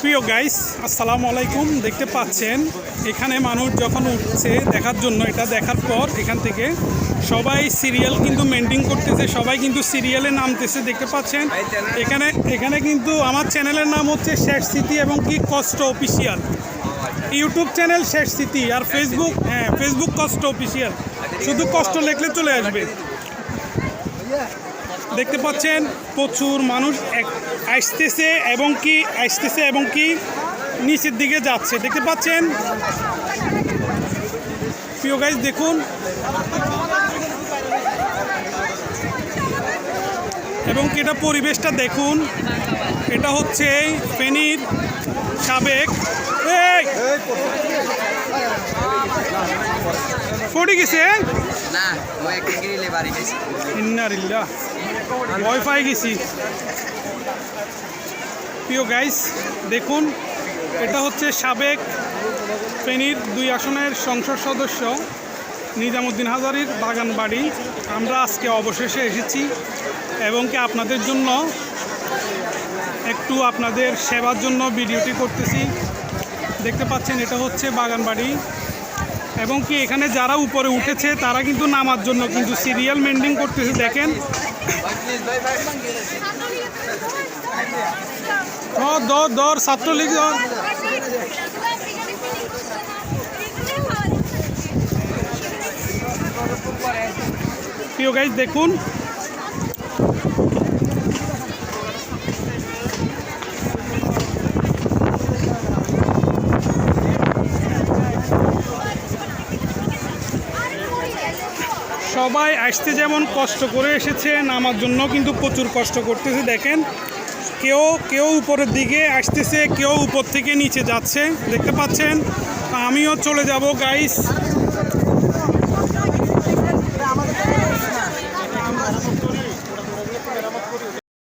প্রিয় গাইস আসসালামু আলাইকুম। দেখতে পাচ্ছেন, এখানে মানুষ যখন উঠছে দেখার জন্য, এটা দেখার পর এখান থেকে সবাই সিরিয়াল কিন্তু মেনটেন করতেছে, সবাই কিন্তু সিরিয়ালে নামতেছে, দেখতে পাচ্ছেন? এখানে এখানে কিন্তু আমার চ্যানেলের নাম হচ্ছে শেষ স্মৃতি এবং কি কষ্ট অফিসিয়াল ইউটিউব চ্যানেল শেষ স্মৃতি আর ফেসবুক হ্যাঁ ফেসবুক কষ্ট অফিসিয়াল শুধু কষ্ট লেখলে চলে আসবে। দেখতে পাচ্ছেন প্রচুর মানুষ এক- আসতেছে এবং কি আসতেছে এবং কি নিচের দিকে যাচ্ছে। দেখতে পাচ্ছেন? প্রিয় গাইজ দেখুন। এবং এটা পরিবেশটা দেখুন। এটা হচ্ছে ফেনীর সাবেক পড়ে গেছে? না ইন্নারিল্লাহ। ভয় পাই গেছি। প্রিয় গাইস দেখুন, এটা হচ্ছে সাবেক ফেনীর দুই আসনের সংসদ সদস্য নিজামুদ্দিন হাজারির বাগান বাড়ি। আমরা আজকে অবশেষে এসেছি এবং কি আপনাদের জন্য একটু আপনাদের সেবার জন্য ভিডিওটি করতেছি। দেখতে পাচ্ছেন, এটা হচ্ছে বাগান বাড়ি। এবং কি এখানে যারা উপরে উঠেছে, তারা কিন্তু নামার জন্য কিন্তু সিরিয়াল মেন্ডিং করতেছে। দেখেন। ছাত্রলীগ প্রিয় গাইজ দেখুন। সবাই আসতে যেমন কষ্ট করে এসেছে, নামার জন্য কিন্তু প্রচুর কষ্ট করতেছে। দেখেন, কেউ কেউ উপরের দিকে আসতেছে, কেউ উপর থেকে নিচে যাচ্ছে। দেখতে পাচ্ছেন? আমিও চলে যাব গাইস